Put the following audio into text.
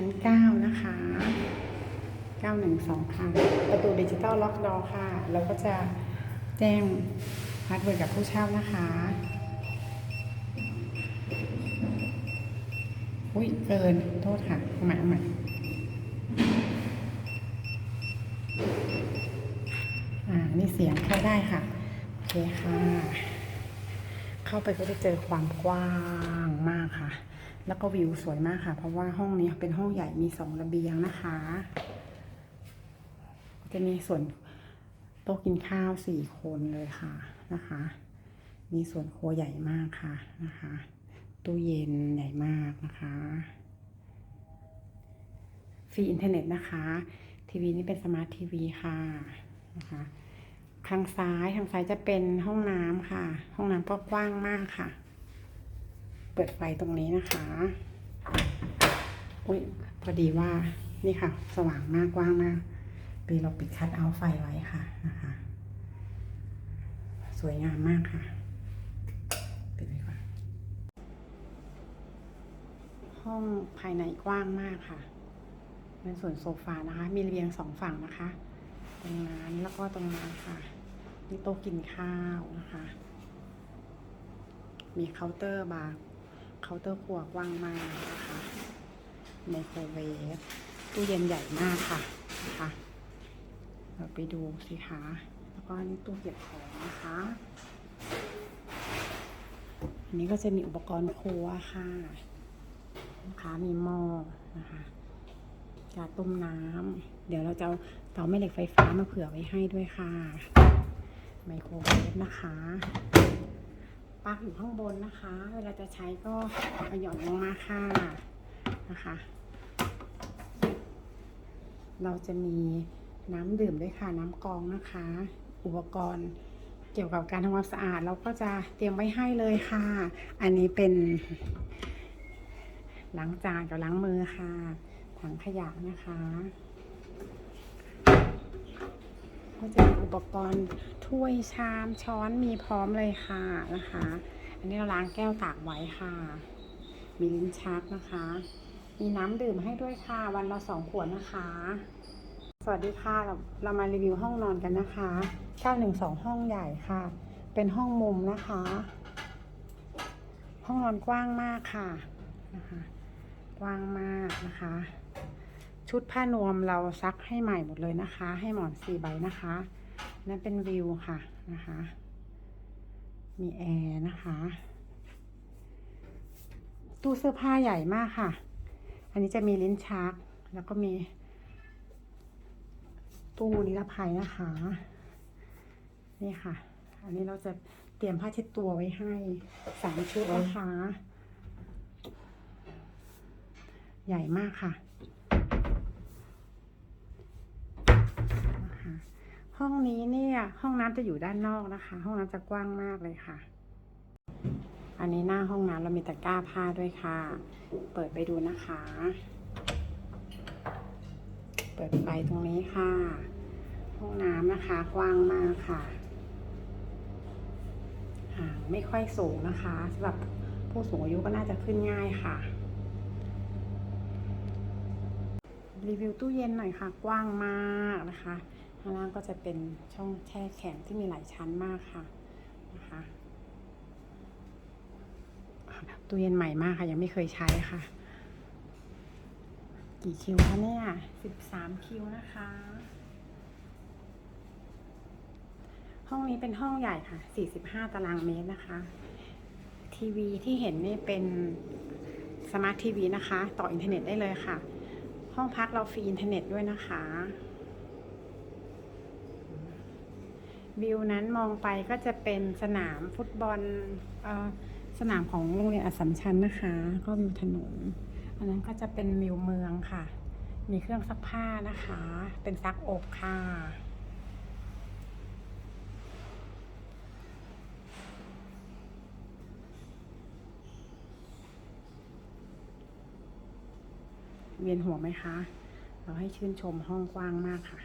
ชั้นเก้านะคะเก้าหนึ่งสองค่ะ ประตูดิจิตอลล็อกดอค่ะ เราก็จะแจ้งพาสเวิร์ดกับผู้เช่านะคะ อุ้ยเกิน โทษค่ะเอาใหม่เอาใหม่อ่า นี่เสียงเข้าได้ค่ะ โอเคค่ะ เข้าไปก็จะเจอความกว้างมากค่ะ แล้วก็วิวสวยมากค่ะ เพราะว่าห้องนี้เป็นห้องใหญ่มีสองระเบียงนะคะ จะมีส่วนโต๊ะกินข้าวสี่คนเลยค่ะนะคะ มีส่วนครัวใหญ่มากค่ะนะคะ ตู้เย็นใหญ่มากนะคะฟรีอินเทอร์เน็ตนะคะ ทีวีนี่เป็นสมาร์ททีวีค่ะนะคะทางซ้ายทางซ้ายจะเป็นห้องน้ำค่ะ ห้องน้ำก็กว้างมากค่ะ ปิดไฟตรงนี้นะคะอุ้ยพอดีว่านี่ค่ะ สว่างมากกว้างมากปีเราปิดคัดเอาไฟไว้ค่ะนะคะ สวยงามมากค่ะปิดไว้ก่อนห้องภายในกว้างมากค่ะเป็นส่วนโซฟานะคะ มีระเบียงสองฝั่งนะคะ ตรงนั้นแล้วก็ตรงนั้นค่ะมีโต๊ะกินข้าวนะคะ มีเคาน์เตอร์บาร์ เคาน์เตอร์ครัวกว้างมากนะคะไมโครเวฟตู้เย็นใหญ่มากค่ะนะคะเราไปดูสิคะแล้วก็นี่ตู้เก็บของนะคะอันนี้ก็จะมีอุปกรณ์ครัวค่ะนะคะมีหม้อนะคะกาต้มน้ำเดี๋ยวเราจะเอาเตาแม่เหล็กไฟฟ้ามาเผื่อไว้ให้ด้วยค่ะ ไมโครเวฟนะคะ ปลั๊กอยู่ข้างบนนะคะ เวลาจะใช้ก็หย่อนลงมาค่ะนะคะ เราจะมีน้ำดื่มด้วยค่ะน้ำกองนะคะ อุปกรณ์เกี่ยวกับการทำความสะอาดเราก็จะเตรียมไว้ให้เลยค่ะ อันนี้เป็นล้างจานกับล้างมือค่ะถังขยะนะคะ ก็จะมีอุปกรณ์ถ้วยชามช้อนมีพร้อมเลยค่ะนะคะ อันนี้เราล้างแก้วตากไว้ค่ะ มีลิ้นชักนะคะ มีน้ำดื่มให้ด้วยค่ะ วันละสองขวดนะคะ สวัสดีค่ะ เราเรามารีวิวห้องนอนกันนะคะ912ห้องใหญ่ค่ะ เป็นห้องมุมนะคะ ห้องนอนกว้างมากค่ะนะคะ กว้างมากนะคะ ชุดผ้านวมเราซักให้ใหม่หมดเลยนะคะ ให้หมอนสี่ใบนะคะนั่นเป็นวิวค่ะนะคะ มีแอร์นะคะ ตู้เสื้อผ้าใหญ่มากค่ะ อันนี้จะมีลิ้นชัก แล้วก็มี ตู้นิรภัยนะคะ นี่ค่ะ อันนี้เราจะเตรียมผ้าเช็ดตัวไว้ให้สามชุดนะคะ ใหญ่มากค่ะนะคะ ห้องนี้เนี่ย ห้องน้ำจะอยู่ด้านนอกนะคะ ห้องน้ำจะกว้างมากเลยค่ะ อันนี้หน้าห้องน้ำเรามีตะกร้าผ้าด้วยค่ะ เปิดไปดูนะคะ เปิดไฟตรงนี้ค่ะ ห้องน้ำนะคะ กว้างมากค่ะห่างไม่ค่อยสูงนะคะสำหรับผู้สูงอายุก็น่าจะขึ้นง่ายค่ะรีวิวตู้เย็นหน่อยค่ะ กว้างมากนะคะ ข้างล่างก็จะเป็นช่องแช่แข็งที่มีหลายชั้นมากค่ะนะคะตู้เย็นใหม่มากค่ะ ยังไม่เคยใช้ค่ะ กี่คิวคะเนี่ยสิบสามคิวนะคะ ห้องนี้เป็นห้องใหญ่ค่ะสี่สิบห้าตารางเมตรนะคะ ทีวีที่เห็นนี่เป็นสมาร์ททีวีนะคะ ต่ออินเทอร์เน็ตได้เลยค่ะ ห้องพักเราฟรีอินเทอร์เน็ตด้วยนะคะ วิวนั้นมองไปก็จะเป็นสนามฟุตบอลออสนามของโรงเรียนอัสสัมชัญนะคะ ก็วิวถนน อันนั้นก็จะเป็นวิวเมืองค่ะ มีเครื่องซักผ้านะคะ เป็นซักอบค่ะ เวียนหัวไหมคะ เราให้ชื่นชมห้องกว้างมากค่ะ